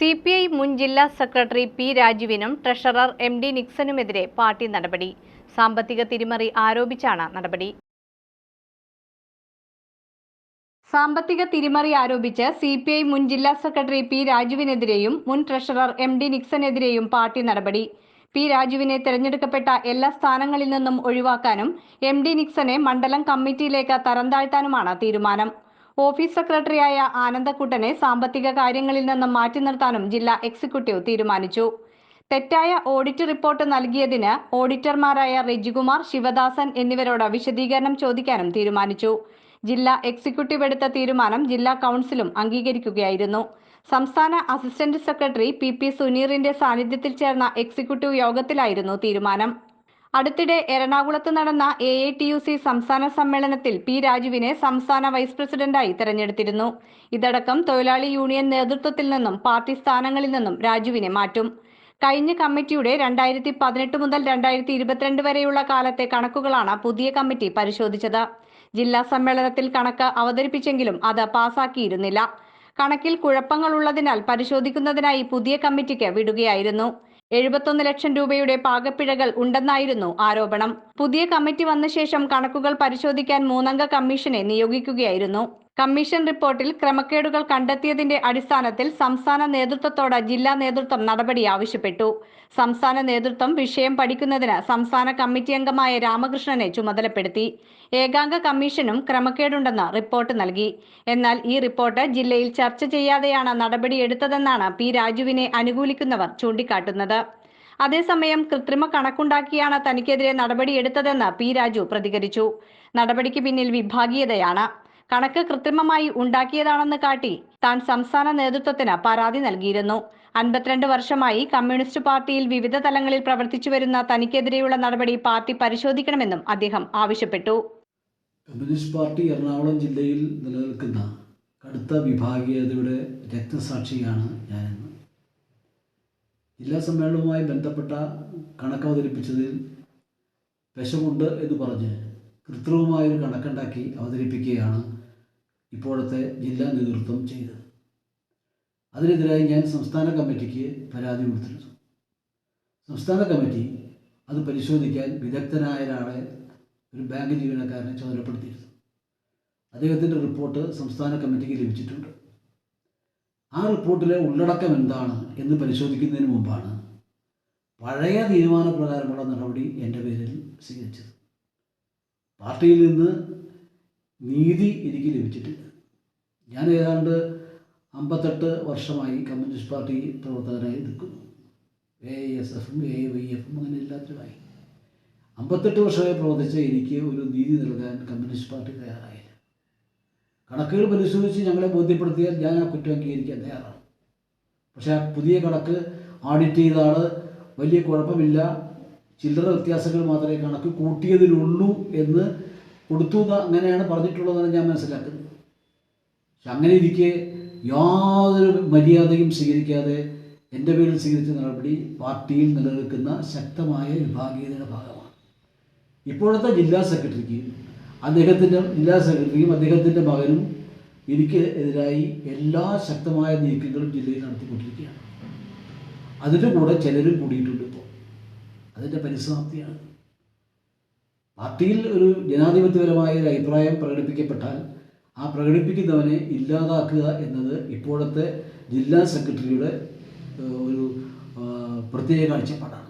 C P I മുൻ ജില്ലാ secretary P രാജുവിനും ട്രഷറർ എം ഡി നിക്സനുമെതിരെ പാർട്ടി നടപടി. സാമ്പത്തിക തിരിമറി ആരോപിച്ചാണ് നടപടി. സാമ്പത്തിക തിരിമറി ആരോപിച്ച് സി പി ഐ മുൻ ജില്ലാ സെക്രട്ടറി പി രാജുവിനെതിരെയും മുൻ ട്രഷറർ എം ഡി നിക്സനെതിരെയും പാർട്ടി നടപടി. പി രാജുവിനെ തെരഞ്ഞെടുക്കപ്പെട്ട എല്ലാ സ്ഥാനങ്ങളിൽ നിന്നും ഒഴിവാക്കാനും എം ഡി നിക്സനെ മണ്ഡലം കമ്മിറ്റിയിലേക്ക് തരംതാഴ്ത്താനുമാണ് തീരുമാനം. ഓഫീസ് സെക്രട്ടറിയായ ആനന്ദക്കുട്ടനെ സാമ്പത്തിക കാര്യങ്ങളിൽ നിന്ന് മാറ്റി നിർത്താനും ജില്ലാ എക്സിക്യൂട്ടീവ് തീരുമാനിച്ചു. തെറ്റായ ഓഡിറ്റ് റിപ്പോർട്ട് നൽകിയതിന് ഓഡിറ്റർമാരായ റെജികുമാർ ശിവദാസൻ എന്നിവരോട് വിശദീകരണം ചോദിക്കാനും തീരുമാനിച്ചു. ജില്ലാ എക്സിക്യൂട്ടീവ് എടുത്ത തീരുമാനം ജില്ലാ കൗൺസിലും അംഗീകരിക്കുകയായിരുന്നു. സംസ്ഥാന അസിസ്റ്റന്റ് സെക്രട്ടറി പി പി സുനീറിന്റെ സാന്നിധ്യത്തിൽ ചേർന്ന എക്സിക്യൂട്ടീവ് യോഗത്തിലായിരുന്നു തീരുമാനം. അടുത്തിടെ എറണാകുളത്ത് നടന്ന A I T U C സംസ്ഥാന സമ്മേളനത്തിൽ പി രാജുവിനെ സംസ്ഥാന വൈസ് പ്രസിഡന്റായി തെരഞ്ഞെടുത്തിരുന്നു. ഇതടക്കം തൊഴിലാളി യൂണിയൻ നേതൃത്വത്തിൽ നിന്നും പാർട്ടി സ്ഥാനങ്ങളിൽ നിന്നും രാജുവിനെ മാറ്റും. കഴിഞ്ഞ കമ്മിറ്റിയുടെ രണ്ടായിരത്തി പതിനെട്ട് മുതൽ രണ്ടായിരത്തി ഇരുപത്തിരണ്ട് വരെയുള്ള കാലത്തെ കണക്കുകളാണ് പുതിയ കമ്മിറ്റി പരിശോധിച്ചത്. ജില്ലാ സമ്മേളനത്തിൽ കണക്ക് അവതരിപ്പിച്ചെങ്കിലും അത് പാസാക്കിയിരുന്നില്ല. കണക്കിൽ കുഴപ്പങ്ങളുള്ളതിനാൽ പരിശോധിക്കുന്നതിനായി പുതിയ കമ്മിറ്റിക്ക് വിടുകയായിരുന്നു. എഴുപത്തൊന്ന് ലക്ഷം രൂപയുടെ പാകപ്പിഴകൾ ഉണ്ടെന്നായിരുന്നു ആരോപണം. പുതിയ കമ്മിറ്റി വന്ന ശേഷം കണക്കുകൾ പരിശോധിക്കാൻ മൂന്നംഗ കമ്മീഷനെ നിയോഗിക്കുകയായിരുന്നു. കമ്മീഷൻ റിപ്പോർട്ടിൽ ക്രമക്കേടുകൾ കണ്ടെത്തിയതിന്റെ അടിസ്ഥാനത്തിൽ സംസ്ഥാന നേതൃത്വത്തോട് ജില്ലാ നേതൃത്വം നടപടി ആവശ്യപ്പെട്ടു. സംസ്ഥാന നേതൃത്വം വിഷയം പഠിക്കുന്നതിന് സംസ്ഥാന കമ്മിറ്റി അംഗമായ രാമകൃഷ്ണനെ ചുമതലപ്പെടുത്തി. ഏകാംഗ കമ്മീഷനും ക്രമക്കേടുണ്ടെന്ന് റിപ്പോർട്ട് നൽകി. എന്നാൽ ഈ റിപ്പോർട്ട് ജില്ലയിൽ ചർച്ച ചെയ്യാതെയാണ് നടപടിയെടുത്തതെന്നാണ് പി രാജുവിനെ അനുകൂലിക്കുന്നവർ ചൂണ്ടിക്കാട്ടുന്നത്. അതേസമയം കൃത്രിമ കണക്കുണ്ടാക്കിയാണ് തനിക്കെതിരെ നടപടിയെടുത്തതെന്ന് പി രാജു പ്രതികരിച്ചു. നടപടിക്ക് പിന്നിൽ വിഭാഗീയതയാണ്. കണക്ക് കൃത്രിമമായി ഉണ്ടാക്കിയതാണെന്ന് കാട്ടി താൻ സംസ്ഥാന നേതൃത്വത്തിന് പരാതി നൽകിയിരുന്നു. അൻപത്തിരണ്ട് വർഷമായി കമ്മ്യൂണിസ്റ്റ് പാർട്ടിയിൽ വിവിധ തലങ്ങളിൽ പ്രവർത്തിച്ചു വരുന്ന തനിക്കെതിരെയുള്ള നടപടി പാർട്ടി പരിശോധിക്കണമെന്നും അദ്ദേഹം ആവശ്യപ്പെട്ടു. കമ്മ്യൂണിസ്റ്റ് പാർട്ടി എറണാകുളം ജില്ലയിൽ നിലനിൽക്കുന്ന കടുത്ത വിഭാഗീയതയുടെ രക്തസാക്ഷിയാണ് ഞാനെന്ന്. ജില്ലാ സമ്മേളനവുമായി ബന്ധപ്പെട്ട കണക്ക് അവതരിപ്പിച്ചതിൽ വിഷമുണ്ട് എന്ന് പറഞ്ഞ് കൃത്രിമമായൊരു കണക്കുണ്ടാക്കി അവതരിപ്പിക്കുകയാണ് ഇപ്പോഴത്തെ ജില്ലാ നേതൃത്വം ചെയ്തത്. അതിനെതിരായി ഞാൻ സംസ്ഥാന കമ്മിറ്റിക്ക് പരാതി കൊടുത്തിരുന്നു. സംസ്ഥാന കമ്മിറ്റി അത് പരിശോധിക്കാൻ വിദഗ്ധനായ ഒരാളെ ഒരു ബാങ്ക് ജീവനക്കാരനെ ചുമതലപ്പെടുത്തിയിരുന്നു അദ്ദേഹത്തിന്റെ റിപ്പോർട്ട് സംസ്ഥാന കമ്മിറ്റിക്ക് ലഭിച്ചിട്ടുണ്ട്. ആ റിപ്പോർട്ടിലെ ഉള്ളടക്കം എന്താണ് എന്ന് പരിശോധിക്കുന്നതിന് മുമ്പാണ് പഴയ തീരുമാനപ്രകാരമുള്ള നടപടി എന്റെ പേരിൽ സ്വീകരിച്ചത്. പാർട്ടിയിൽ നിന്ന് നീതി എനിക്ക് ലഭിച്ചിട്ടില്ല. ഞാൻ ഏതാണ്ട് അമ്പത്തെട്ട് വർഷമായി കമ്മ്യൂണിസ്റ്റ് പാർട്ടി പ്രവർത്തകരായി നിൽക്കുന്നു. എ എസ് എഫും എ വൈ എഫും അങ്ങനെ എല്ലാത്തിലുമായി അമ്പത്തെട്ട് വർഷമായി പ്രവർത്തിച്ച എനിക്ക് ഒരു നീതി നൽകാൻ കമ്മ്യൂണിസ്റ്റ് പാർട്ടി തയ്യാറായില്ല. കണക്കുകൾ പരിശോധിച്ച് ഞങ്ങളെ ബോധ്യപ്പെടുത്തിയാൽ ഞാൻ ആ കുറ്റം അംഗീകരിക്കാൻ തയ്യാറാണ്. പക്ഷേ ആ പുതിയ കണക്ക് ഓഡിറ്റ് ചെയ്ത വലിയ കുഴപ്പമില്ല. ചില്ലറ വ്യത്യാസങ്ങൾ മാത്രമേ കണക്ക് കൂട്ടിയതിലുള്ളൂ എന്ന് കൊടുത്തു അങ്ങനെയാണ് പറഞ്ഞിട്ടുള്ളതെന്ന് ഞാൻ മനസ്സിലാക്കുന്നത് പക്ഷെ അങ്ങനെ ഇരിക്കെ യാതൊരു മര്യാദയും സ്വീകരിക്കാതെ എന്റെ പേരിൽ സ്വീകരിച്ച നടപടി പാർട്ടിയിൽ നിലനിൽക്കുന്ന ശക്തമായ വിഭാഗീയതയുടെ ഭാഗമാണ്. ഇപ്പോഴത്തെ ജില്ലാ സെക്രട്ടറിക്ക് അദ്ദേഹത്തിന്റെ ജില്ലാ സെക്രട്ടറിയും അദ്ദേഹത്തിന്റെ മകനും എനിക്ക് എതിരായി എല്ലാ ശക്തമായ നീക്കങ്ങളും ജില്ലയിൽ നടത്തിക്കൊണ്ടിരിക്കുകയാണ്. അതിന്റെ കൂടെ ചിലരും കൂടിയിട്ടുണ്ട് ഇപ്പോൾ. അതിന്റെ പരിസമാപ്തിയാണ്. പാർട്ടിയിൽ ഒരു ജനാധിപത്യപരമായ ഒരു അഭിപ്രായം പ്രകടിപ്പിക്കപ്പെട്ടാൽ ആ പ്രകടിപ്പിക്കുന്നവനെ ഇല്ലാതാക്കുക എന്നത് ഇപ്പോഴത്തെ ജില്ലാ സെക്രട്ടറിയുടെ ഒരു പ്രത്യേക കാഴ്ചപ്പാടാണ്.